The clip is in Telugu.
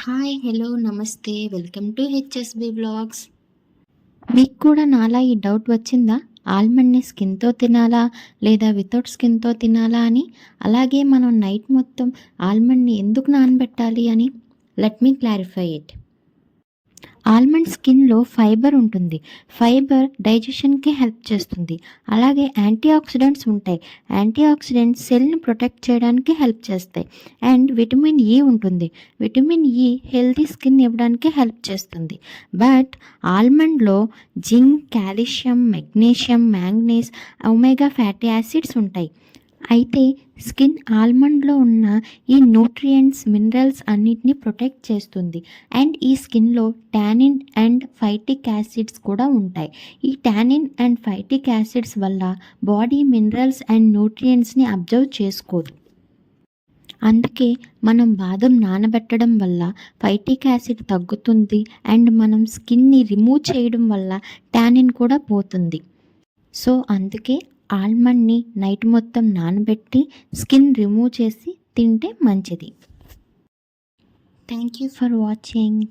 హాయ్ హలో నమస్తే. వెల్కమ్ టు హెచ్ఎస్బి బ్లాగ్స్ మీకు కూడా నాలా ఈ డౌట్ వచ్చిందా? ఆల్మండ్ని స్కిన్తో తినాలా? లేదా వితౌట్ స్కిన్తో తినాలా అని? అలాగే మనం నైట్ మొత్తం ఆల్మండ్ని ఎందుకు నానబెట్టాలి అని? Let me clarify it almond స్కిన్లో fibre ఉంటుంది. ఫైబర్ డైజెషన్కి హెల్ప్ చేస్తుంది. అలాగే యాంటీ ఆక్సిడెంట్స్ ఉంటాయి. యాంటీ ఆక్సిడెంట్స్ సెల్ని ప్రొటెక్ట్ చేయడానికి హెల్ప్ చేస్తాయి. అండ్ విటమిన్ ఈ ఉంటుంది. విటమిన్ ఈ హెల్తీ స్కిన్ ఇవ్వడానికి హెల్ప్ చేస్తుంది. But ఆల్మండ్లో zinc calcium magnesium manganese omega fatty acids ఉంటాయి. అయితే స్కిన్ ఆల్మండ్లో ఉన్న ఈ న్యూట్రియంట్స్ మినరల్స్ అన్నిటిని ప్రొటెక్ట్ చేస్తుంది. అండ్ ఈ స్కిన్లో టానిన్ అండ్ ఫైటిక్ యాసిడ్స్ కూడా ఉంటాయి. ఈ టానిన్ అండ్ ఫైటిక్ యాసిడ్స్ వల్ల బాడీ మినరల్స్ అండ్ న్యూట్రియంట్స్ని అబ్జర్వ్ చేసుకోదు. అందుకే మనం బాదం నానబెట్టడం వల్ల ఫైటిక్ యాసిడ్ తగ్గుతుంది అండ్ మనం స్కిన్ని రిమూవ్ చేయడం వల్ల టానిన్ కూడా పోతుంది. సో అందుకే ఆల్మండ్ని నైట్ మొత్తం నానబెట్టి స్కిన్ రిమూవ్ చేసి తింటే మంచిది. Thank you for watching